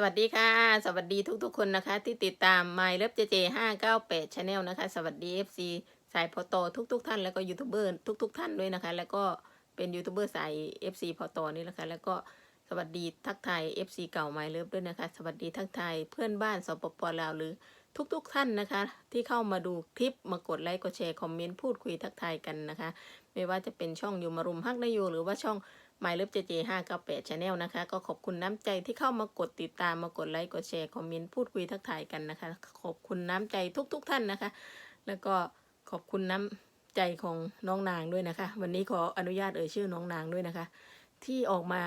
สวัสดีค่ะ สวัสดีทุกๆคนนะคะ ที่ติดตาม My Love JJ 598 Channel นะคะ สวัสดี FC สายพอตอทุก ๆ ท่านแล้วก็ยูทูบเบอร์ทุก ๆ ท่านด้วยนะคะ แล้วก็เป็นยูทูบเบอร์สาย FC พอตอนี่แหละค่ะแล้วก็สวัสดีทักทาย FC เก่า My Love ด้วยนะคะ สวัสดีทักทายเพื่อนบ้านสปปลาวหรือทุก ๆ ท่านนะคะ ที่เข้ามาดูคลิปมากดไลค์กดแชร์คอมเมนต์พูดคุยทักทายกันนะคะ ไม่ว่าจะเป็นช่องยูมารุมฮักนายโยหรือว่าช่อง My Love JJ 598 Channel นลนะคะ ก็ขอบคุณน้ำใจที่เข้ามากดติดตามมากดไลค์กดแชร์คอมเมนต์พูดคุยทักทายกันนะคะ ขอบคุณน้ำใจทุกๆท่านนะคะ แล้วก็ขอบคุณน้ำใจของน้องนางด้วยนะคะ วันนี้ขออนุญาตเอ่ยชื่อน้องนางด้วยนะคะ ที่ออกมา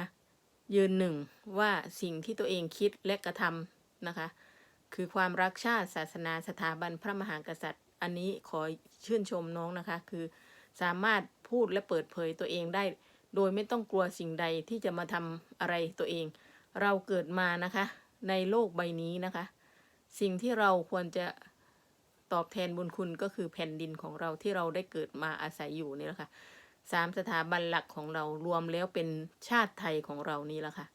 ยืนหนึ่งว่าสิ่งที่ตัวเองคิดและกระทำนะคะ คือความรักชาติศาสนาสถาบันพระมหากษัตริย์ อันนี้ขอชื่นชมน้องนะคะ คือสามารถพูดและเปิดเผยตัวเองได้ โดยไม่ต้องกลัวสิ่งใดที่จะมาทำอะไรตัวเอง เราเกิดมานะคะ ในโลกใบนี้นะคะ สิ่งที่เราควรจะตอบแทนบุญคุณก็คือแผ่นดินของเราที่เราได้เกิดมาอาศัยอยู่นี่แหละค่ะสามสถาบันหลักของเรารวมแล้วเป็นชาติไทยของเรานี่แหละค่ะ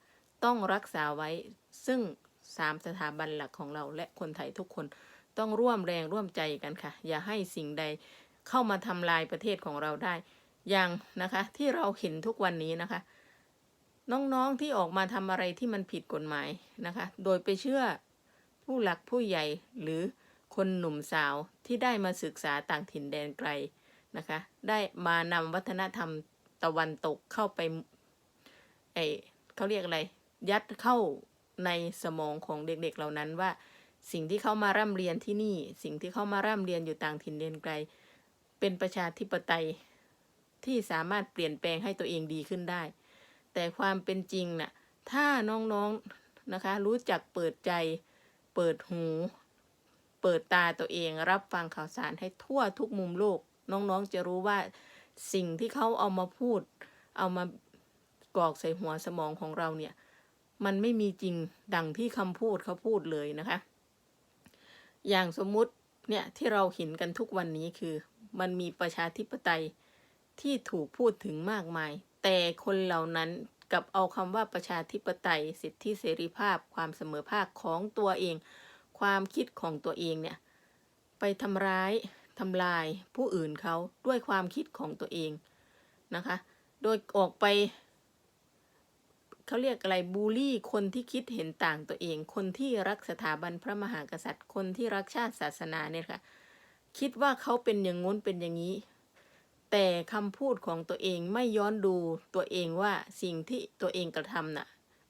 ต้องรักษาไว้ซึ่งสามสถาบันหลักของเราและคนไทยทุกคนต้องร่วมแรงร่วมใจกันค่ะ อย่าให้สิ่งใดเข้ามาทำลายประเทศของเราได้ อย่างนะคะที่เราเห็นทุกวันนี้นะคะ น้องๆที่ออกมาทำอะไรที่มันผิดกฎหมายนะคะ โดยไปเชื่อผู้หลักผู้ใหญ่หรือคนหนุ่มสาวที่ได้มาศึกษาต่างถิ่นแดนไกลนะคะ ได้มานำวัฒนธรรมตะวันตกเข้าไปไอเขาเรียกอะไร ยัดเข้าในสมองของเด็กๆเหล่านั้นว่า สิ่งที่เขามาร่ำเรียนที่นี่ สิ่งที่เขามาร่ำเรียนอยู่ต่างถิ่นแดนไกล เป็นประชาธิปไตย ที่สามารถเปลี่ยนแปลงให้ตัวเองดีขึ้นได้ แต่ความเป็นจริงน่ะถ้าน้องๆนะคะ รู้จักเปิดใจ เปิดหู เปิดตาตัวเอง รับฟังข่าวสารให้ทั่วทุกมุมโลก น้องๆจะรู้ว่าสิ่งที่เขาเอามาพูด เอามากรอกใส่หัวสมองของเราเนี่ย มันไม่มีจริงดังที่คำพูดเขาพูดเลยนะคะ อย่างสมมุติเนี่ยที่เราเห็นกันทุกวันนี้คือ มันมีประชาธิปไตย ที่ถูกพูดถึงมากมาย แต่คนเหล่านั้นกับเอาคำว่าประชาธิปไตย สิทธิเสรีภาพ ความเสมอภาคของตัวเอง ความคิดของตัวเองเนี่ย ไปทำร้ายทำลายผู้อื่นเขาด้วยความคิดของตัวเองนะคะ โดยออกไปเขาเรียกอะไรบูลลี่คนที่คิดเห็นต่างตัวเอง คนที่รักสถาบันพระมหากษัตริย์ คนที่รักชาติศาสนาเนี่ยค่ะ คิดว่าเขาเป็นอย่างงู้นเป็นอย่างนี้ แต่คำพูดของตัวเองไม่ย้อนดูตัวเองว่าสิ่งที่ตัวเองกระทำน่ะ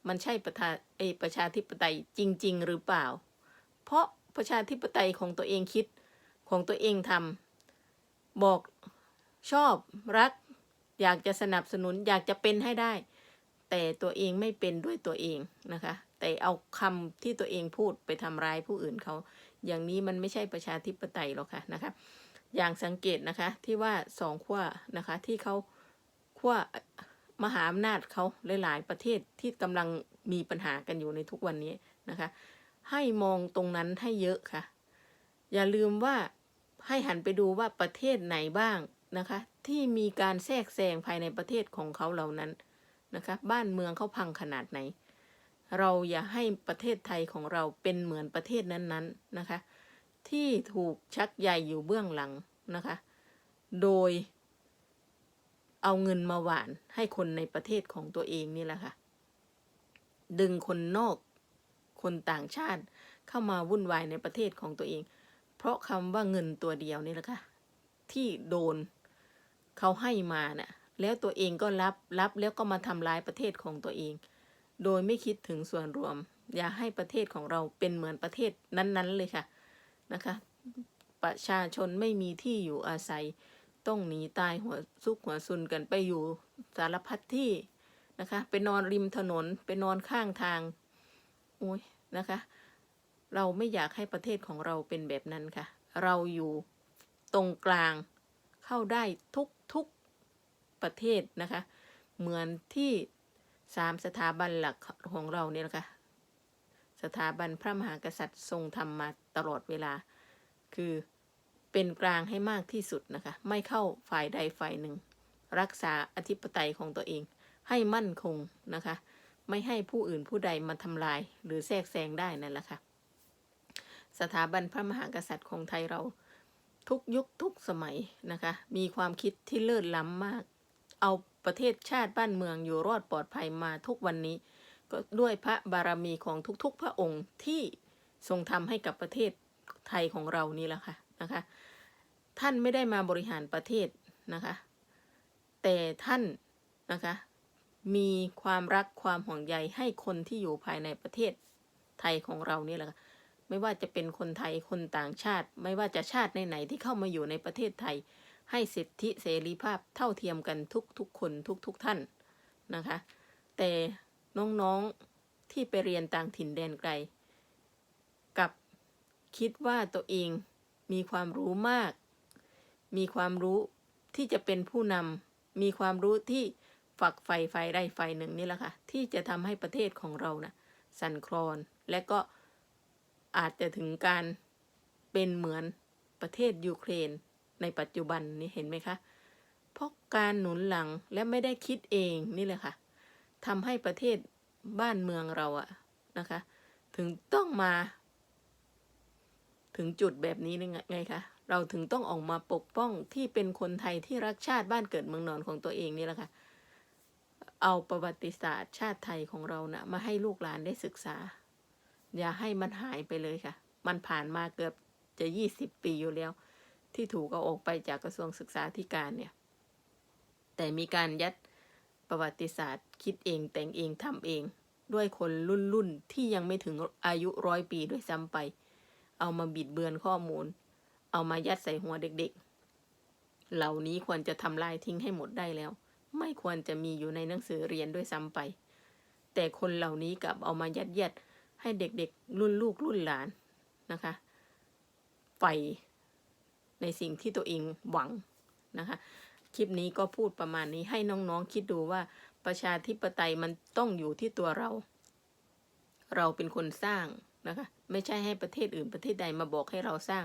มันใช่ประธาเอประชาธิปไตยจริง ๆ หรือเปล่า เพราะประชาธิปไตยของตัวเองคิดของตัวเองทำบอกชอบรัก อยากจะสนับสนุนอยากจะเป็นให้ได้ แต่ตัวเองไม่เป็นด้วยตัวเองนะคะ แต่เอาคำที่ตัวเองพูดไปทำร้ายผู้อื่นเขา อย่างนี้มันไม่ใช่ประชาธิปไตยหรอกค่ะนะคะ อย่างสังเกตนะคะ ที่ว่าสองขั้วนะคะ ที่เขาขั้วมหาอำนาจเขาหลายๆประเทศที่กำลังมีปัญหากันอยู่ในทุกวันนี้นะคะ ให้มองตรงนั้นให้เยอะค่ะ อย่าลืมว่าให้หันไปดูว่าประเทศไหนบ้างนะคะ ที่มีการแทรกแซงภายในประเทศของเขาเหล่านั้นนะคะ บ้านเมืองเขาพังขนาดไหน เราอย่าให้ประเทศไทยของเราเป็นเหมือนประเทศนั้นๆนะคะ ที่ถูกชักใยอยู่เบื้องหลังนะคะ โดยเอาเงินมาหวานให้คนในประเทศของตัวเองนี่แหละค่ะ ดึงคนนอก คนต่างชาติเข้ามาวุ่นวายในประเทศของตัวเอง เพราะคำว่าเงินตัวเดียวนี่แหละค่ะ ที่โดนเขาให้มาน่ะ แล้วตัวเองก็รับ รับแล้วก็มาทำร้ายประเทศของตัวเอง โดยไม่คิดถึงส่วนรวม อย่าให้ประเทศของเราเป็นเหมือนประเทศนั้น ๆ เลยค่ะ นะคะ ประชาชนไม่มีที่อยู่อาศัย ต้องหนีตายหัวซุกหัวซุนกันไปอยู่สารพัดที่นะคะไปนอนริมถนนไปนอนข้างทางโอ้ยนะคะ เราไม่อยากให้ประเทศของเราเป็นแบบนั้นค่ะ เราอยู่ตรงกลางเข้าได้ทุกทุกประเทศนะคะ เหมือนที่สามสถาบันหลักของเราเนี่ยนะคะ ถาบันพระมหากษัตริย์ทรงทำมาตลอดเวลา คือเป็นกลางให้มากที่สุดนะคะ ไม่เข้าฝ่ายใดฝ่ายหนึ่ง รักษาอธิปไตยของตัวเอง ให้มั่นคงนะคะ ไม่ให้ผู้อื่นผู้ใดมาทำลาย หรือแทรกแซงได้นั่นแหละค่ะ สถาบันพระมหากษัตริย์ของไทยเราทุกยุคทุกสมัยนะคะ มีความคิดที่เลิศล้ำมาก เอาประเทศชาติบ้านเมืองอยู่รอดปลอดภัยมาทุกวันนี้ ก็ด้วยพระบารมีของทุกๆ พระองค์ที่ทรงทำให้กับประเทศไทยของเรานี่แหละค่ะนะคะ ท่านไม่ได้มาบริหารประเทศนะคะ แต่ท่านนะคะ มีความรักความห่วงใยให้คนที่อยู่ภายในประเทศไทยของเรานี่แหละค่ะไม่ว่าจะเป็นคนไทยคนต่างชาติ ไม่ว่าจะชาติไหนๆที่เข้ามาอยู่ในประเทศไทย ให้สิทธิเสรีภาพเท่าเทียมกันทุกๆคนทุกๆท่านนะคะ แต่ น้องๆที่ไปเรียนต่างถิ่นแดนไกล กับคิดว่าตัวเองมีความรู้มาก มีความรู้ที่จะเป็นผู้นำมีความรู้ที่ฝักใฝ่ไฟใดไฟหนึ่งนี่แหละค่ะ ที่จะทำให้ประเทศของเรานะ่ะสั่นคลอน และก็อาจจะถึงการเป็นเหมือนประเทศยูเครนในปัจจุบันนี้เห็นไหมคะ เพราะการหนุนหลังและไม่ได้คิดเองนี่แหละค่ะ ทำให้ประเทศบ้านเมืองเราอะนะคะ ถึงต้องมา ถึงจุดแบบนี้นี่ไงคะเราถึงต้องออกมาปกป้องที่เป็นคนไทยที่รักชาติบ้านเกิดเมืองนอนของตัวเองนี่แหละค่ะเอาประวัติศาสตร์ชาติไทยของเรานะมาให้ลูกหลานได้ศึกษา อย่าให้มันหายไปเลยค่ะ มันผ่านมาเกือบจะยี่สิบปีอยู่แล้ว ที่ถูกเอาออกไปจากกระทรวงศึกษาธิการเนี่ย แต่มีการยัด ประวัติศาสตร์ คิดเองแต่งเองทำเอง ด้วยคนรุ่นรุ่นที่ยังไม่ถึงอายุร้อยปีด้วยซ้ำไป เอามาบิดเบือนข้อมูล เอามายัดใส่หัวเด็กๆ เหล่านี้ควรจะทำลายทิ้งให้หมดได้แล้ว ไม่ควรจะมีอยู่ในหนังสือเรียนด้วยซ้ำไป แต่คนเหล่านี้กลับเอามายัดเยียดให้เด็กๆ รุ่นลูกรุ่นหลานนะคะใฝ่ในสิ่งที่ตัวเองหวังนะคะ คลิปนี้ก็พูดประมาณนี้ให้น้องๆคิดดูว่าประชาธิปไตยมันต้องอยู่ที่ตัวเรา เราเป็นคนสร้างนะคะ ไม่ใช่ให้ประเทศอื่นประเทศใดมาบอกให้เราสร้าง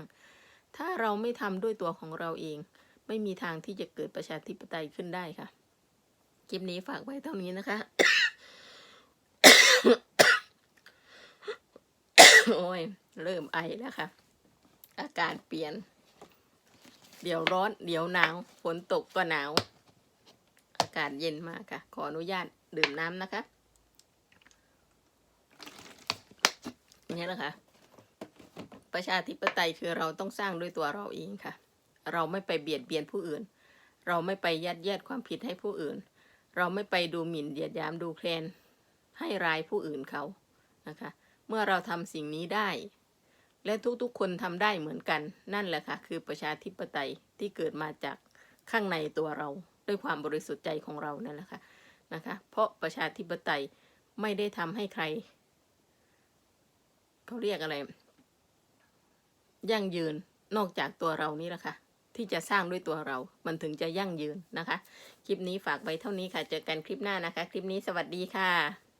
ถ้าเราไม่ทำด้วยตัวของเราเอง ไม่มีทางที่จะเกิดประชาธิปไตยขึ้นได้ค่ะ คลิปนี้ฝากไว้เท่านี้นะคะโอ้ย เริ่มไอแล้วค่ะ อากาศเปลี่ยน เดี๋ยวร้อน เดี๋ยวหนาว ฝนตกก็หนาว อากาศเย็นมากค่ะ ขออนุญาตดื่มน้ำนะคะ นี่แหละค่ะ ประชาธิปไตยคือเราต้องสร้างด้วยตัวเราเองค่ะ เราไม่ไปเบียดเบียนผู้อื่น เราไม่ไปยัดเยียดความผิดให้ผู้อื่น เราไม่ไปดูหมิ่นเหยียดยามดูแคลน ให้ร้ายผู้อื่นเขา นะคะ เมื่อเราทำสิ่งนี้ได้ และทุกๆคนทำได้เหมือนกัน นั่นแหละค่ะ คือประชาธิปไตยที่เกิดมาจากข้างในตัวเรา ด้วยความบริสุทธิ์ใจของเรานั่นแหละค่ะนะคะ เพราะประชาธิปไตยไม่ได้ทำให้ใครเขาเรียกอะไร ยั่งยืนนอกจากตัวเรานี่แหละค่ะที่จะสร้างด้วยตัวเรา มันถึงจะยั่งยืนนะคะ คลิปนี้ฝากไว้เท่านี้ค่ะ เจอกันคลิปหน้านะคะ คลิปนี้สวัสดีค่ะ